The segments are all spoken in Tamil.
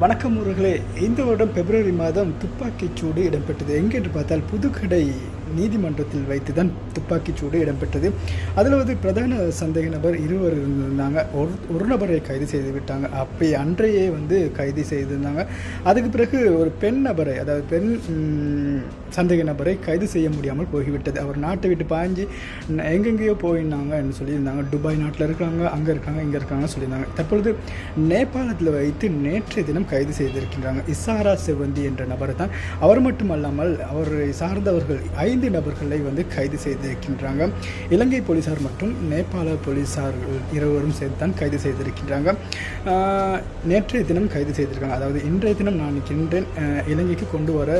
வணக்கம் ஊர்களே. இந்த வருடம் பிப்ரவரி மாதம் துப்பாக்கிச் சூடு இடம்பெற்றது. எங்கென்று பார்த்தால் புதுக்கடை நீதிமன்றத்தில் வைத்து தான் துப்பாக்கிச் சூடு இடம்பெற்றது. அதில் வந்து பிரதான சந்தேக நபர் இருவர் இருந்தாங்க. ஒரு ஒரு நபரை கைது செய்து விட்டாங்க. அப்படி அன்றையே வந்து கைது செய்திருந்தாங்க. அதுக்கு பிறகு ஒரு பெண் நபரை அதாவது பெண் சந்தேக நபரை கைது செய்ய முடியாமல் போய்விட்டது. அவர் நாட்டை விட்டு பாய்ஞ்சு எங்கெங்கேயோ போயிருந்தாங்கன்னு சொல்லியிருந்தாங்க. துபாய் நாட்டில் இருக்காங்க அங்கே இருக்காங்க இங்கே இருக்காங்கன்னு சொல்லியிருந்தாங்க. தற்பொழுது நேபாளத்தில் வைத்து நேற்றைய தினம் கைது செய்திருக்கின்றாங்க. இசாரா செவந்தி என்ற நபரை தான் அவர் மட்டுமல்லாமல் அவரை சார்ந்தவர்கள் ஐந்து நபர்களை வந்து கைது செய்திருக்கின்றாங்க. இலங்கை போலீசார் மற்றும் நேபாள போலீசார்கள் இருவரும் சேர்த்து தான் கைது செய்திருக்கின்றாங்க. நேற்றைய தினம் கைது செய்திருக்காங்க. அதாவது இன்றைய தினம் நான் நினைக்கின்றேன் இலங்கைக்கு கொண்டு வர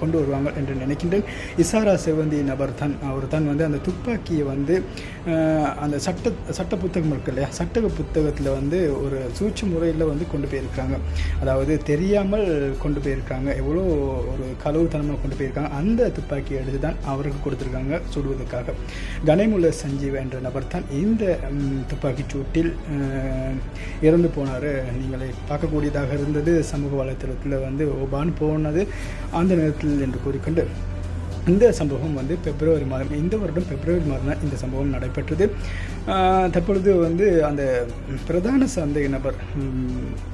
கொண்டு வருவாங்க என்று நினைக்கின்றேன். இசாரா செவந்தி நபர் தான் அவர் தான் வந்து அந்த துப்பாக்கியை வந்து அந்த சட்ட சட்ட புத்தகம் இருக்கு இல்லையா? சட்ட புத்தகத்தில் வந்து ஒரு சூழ்ச்சி முறையில் வந்து கொண்டு போயிருக்காங்க. அதாவது தெரியாமல் கொண்டு போயிருக்காங்க. எவ்வளோ ஒரு களவுத்தனமாக கொண்டு போயிருக்காங்க. அந்த துப்பாக்கியை எடுத்து தான் அவருக்கு கொடுத்துருக்காங்க சுடுவதற்காக. கனைமுல்ல சஞ்சீவ் என்ற நபர் தான் இந்த துப்பாக்கி சூட்டில் இறந்து போனார். நீங்களே பார்க்கக்கூடியதாக இருந்தது. சமூக வலைத்தளத்தில் வந்து ஓபான் போனது. அந்த நேரத்தில் என்று கூறிக்கொண்டு இந்த சம்பவம் வந்து பிப்ரவரி மாதம் இந்த வருடம் பிப்ரவரி மாதம் தான் இந்த சம்பவம் நடைபெற்றது. தற்பொழுது வந்து அந்த பிரதான சந்தேக நபர்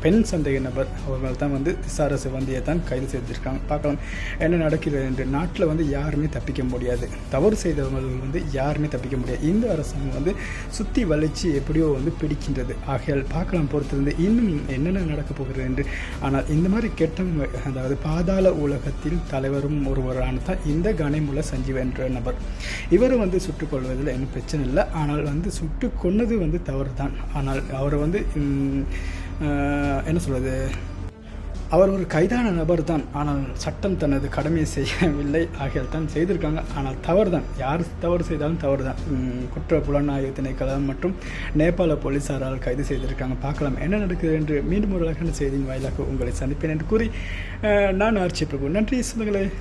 பெண் சந்தேக நபர் அவர்கள் தான் வந்து திசார சிவந்தியை தான் கைது செய்திருக்காங்க. பார்க்கலாம் என்ன நடக்கிறது என்று. நாட்டில் வந்து யாருமே தப்பிக்க முடியாது. தவறு செய்தவர்கள் வந்து யாருமே தப்பிக்க முடியாது. இந்த அரசாங்கம் வந்து சுற்றி வளைச்சி எப்படியோ வந்து பிடிக்கின்றது. ஆகையால் பார்க்கலாம் பொறுத்திருந்து இன்னும் என்னென்ன நடக்கப் போகிறது என்று. ஆனால் இந்த மாதிரி கெட்டவங்க அதாவது பாதாள உலகத்தில் தலைவரும் ஒருவரான தான் இந்த கணேமுல சஞ்சீவ் என்ற நபர். இவர் வந்து சுட்டுக் கொள்வதில் இன்னும் பிரச்சனை இல்லை. ஆனால் வந்து சுட்டு கொன்னது வந்து தவறு தான் ஆனால் அவரை வந்து என்ன சொல்வது அவர் ஒரு கைதான நபர் தான் ஆனால் சட்டம் தனது கடமையை செய்யவில்லை. ஆகியால் தான் செய்திருக்காங்க. ஆனால் தவறு தான் யார் தவறு செய்தாலும் தவறு தான் குற்ற புலனாய்வு திணைக்களம் மற்றும் நேபாள போலீஸாரால் கைது செய்திருக்காங்க. பார்க்கலாம் என்ன நடக்குது என்று மீண்டும் ஒரு அழகான செய்தியின் வாயிலாக உங்களை சந்திப்பேன் என்று கூறி அஹ், நான் ஆர்ச்சி பிரபு. நன்றி சொல்லுங்களேன்